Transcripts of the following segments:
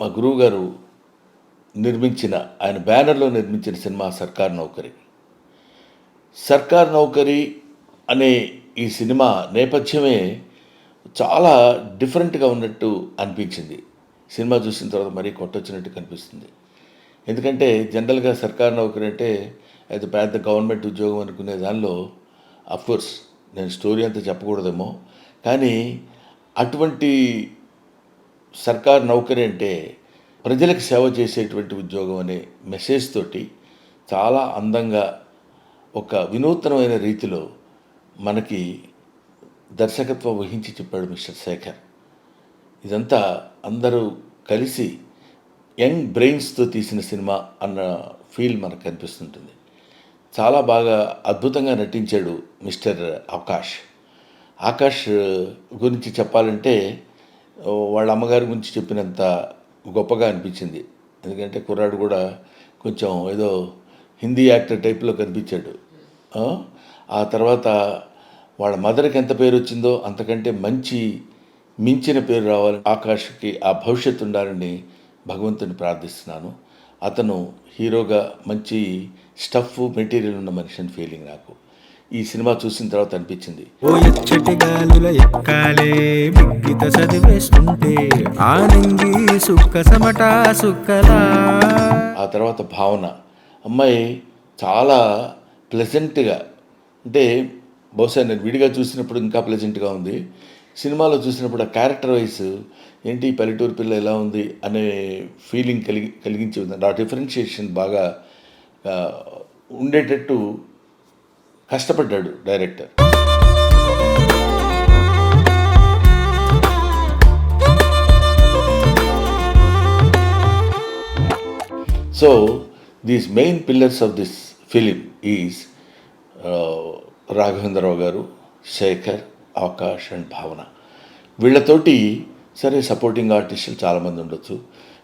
మా గురువు గారు నిర్మించిన ఆయన బ్యానర్లో నిర్మించిన సినిమా సర్కార్ నౌకరి. సర్కార్ నౌకరి అనే ఈ సినిమా నేపథ్యమే చాలా డిఫరెంట్గా ఉన్నట్టు అనిపించింది. సినిమా చూసిన తర్వాత మరీ కొట్టొచ్చినట్టు కనిపిస్తుంది. ఎందుకంటే జనరల్గా సర్కార్ నౌకరి అంటే అది పెద్ద గవర్నమెంట్ ఉద్యోగం అనుకునే దానిలో అఫ్కోర్స్ నేను స్టోరీ అంతా చెప్పకూడదేమో కానీ అటువంటి సర్కారు నౌకరి అంటే ప్రజలకు సేవ చేసేటువంటి ఉద్యోగం అనే మెసేజ్ తోటి చాలా అందంగా ఒక వినూత్నమైన రీతిలో మనకి దర్శకత్వం వహించి చెప్పాడు మిస్టర్ శేఖర్. ఇదంతా అందరూ కలిసి యంగ్ బ్రెయిన్స్తో తీసిన సినిమా అన్న ఫీల్ మనకు కనిపిస్తుంటుంది చాలా బాగా అద్భుతంగా నటించాడు మిస్టర్ ఆకాష్. ఆకాష్ గురించి చెప్పాలంటే వాళ్ళ అమ్మగారి గురించి చెప్పినంత గొప్పగా అనిపించింది. ఎందుకంటే కుర్రాడు కూడా కొంచెం ఏదో హిందీ యాక్టర్ టైప్లో కనిపించాడు. ఆ? తర్వాత వాళ్ళ మదర్కి ఎంత పేరు వచ్చిందో అంతకంటే మంచి మించిన పేరు రావాలని ఆకాష్కి ఆ భవిష్యత్తు ఉండాలని భగవంతుని ప్రార్థిస్తున్నాను. అతను హీరోగా మంచి స్టఫ్ మెటీరియల్ ఉన్న మనిషి అని ఫీలింగ్ నాకు. ఈ సినిమా చూసిన తర్వాత అనిపించింది. ఓ ఎచ్చటి గాలుల ఎక్కాలే చదివేస్తుంటే ఆనంగి సుక్క సమట సుక్కలా ఆ తర్వాత భావన. అమ్మాయి చాలా ప్లెజెంట్గా అంటే బహుశా నేను విడిగా చూసినప్పుడు ఇంకా ప్లెజెంట్గా ఉంది. సినిమాలో చూసినప్పుడు ఆ క్యారెక్టర్ వైస్ ఏంటి పల్లెటూరు పిల్ల ఎలా ఉంది అనే ఫీలింగ్ కలిగి కలిగించే విధంగా ఆ డిఫరెన్షియేషన్ బాగా ఉండేటట్టు కష్టపడ్డాడు director. So these main pillars of this film is Raghavendra Rao garu Shekhar Akash and భావన వీళ్ళతోటి సరే సపోర్టింగ్ ఆర్టిస్టులు చాలామంది ఉండొచ్చు.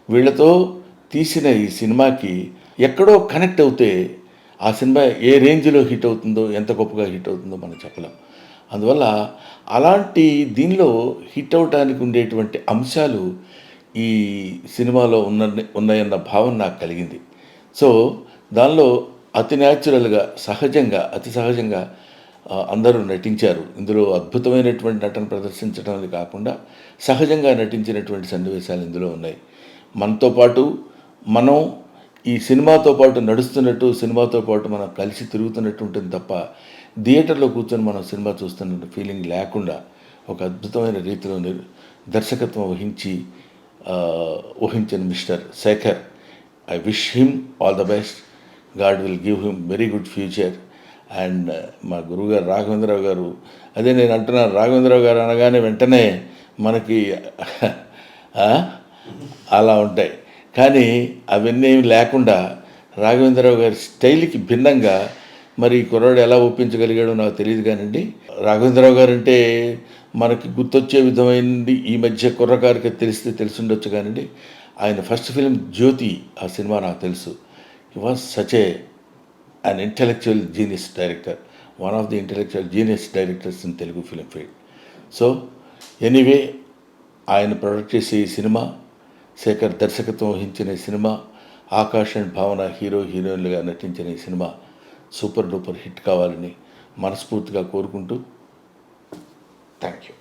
వీళ్ళతో తీసిన ఈ సినిమాకి ఎక్కడో కనెక్ట్ అవుతే ఆ సినిమా ఏ రేంజ్లో హిట్ అవుతుందో ఎంత గొప్పగా హిట్ అవుతుందో మనం చెప్పలేం. అందువల్ల అలాంటి దీనిలో హిట్ అవడానికి ఉండేటువంటి అంశాలు ఈ సినిమాలో ఉన్న ఉన్నాయన్న భావన నాకు కలిగింది. సో దానిలో అతి న్యాచురల్గా సహజంగా అతి సహజంగా అందరూ నటించారు. ఇందులో అద్భుతమైనటువంటి నటన ప్రదర్శించడం కాకుండా సహజంగా నటించినటువంటి సన్నివేశాలు ఇందులో ఉన్నాయి. మనతో పాటు మనం ఈ సినిమాతో పాటు నడుస్తున్నట్టు సినిమాతో పాటు మనం కలిసి తిరుగుతున్నట్టు ఉంటుంది తప్ప థియేటర్లో కూర్చొని మనం సినిమా చూస్తున్న ఫీలింగ్ లేకుండా ఒక అద్భుతమైన రీతిలో దర్శకత్వం వహించి ఆ, వహించిన mister Shekhar I wish him all the best God will give him very good future and మా గురువుగారు రాఘవేంద్రరావు గారు అదే నేను అంటున్నాను రాఘవేంద్రరావు గారు అనగానే వెంటనే మనకి అలా ఉంటాయి. కానీ అవన్నీ లేకుండా రాఘవేంద్రరావు గారి స్టైల్కి భిన్నంగా మరి కుర్రాడు ఎలా ఒప్పించగలిగాడో నాకు తెలియదు కానండి. రాఘవేంద్రరావు గారు అంటే మనకి గుర్తొచ్చే విధమైనది ఈ మధ్య కుర్రకారికి తెలిస్తే తెలిసిండొచ్చు కానండి. ఆయన ఫస్ట్ ఫిలిం జ్యోతి ఆ సినిమా నాకు తెలుసు. He was such a an intellectual genius director one of the intellectual genius directors in Telugu film field so anyway ఆయన ప్రొడక్ట్ చేసే ఈ సినిమా శేఖర్ దర్శకత్వం వహించిన ఈ cinema Akash and Bhavana hero హీరోయిన్లుగా నటించిన ఈ సినిమా సూపర్ డూపర్ హిట్ కావాలని మనస్ఫూర్తిగా కోరుకుంటూ థ్యాంక్ యూ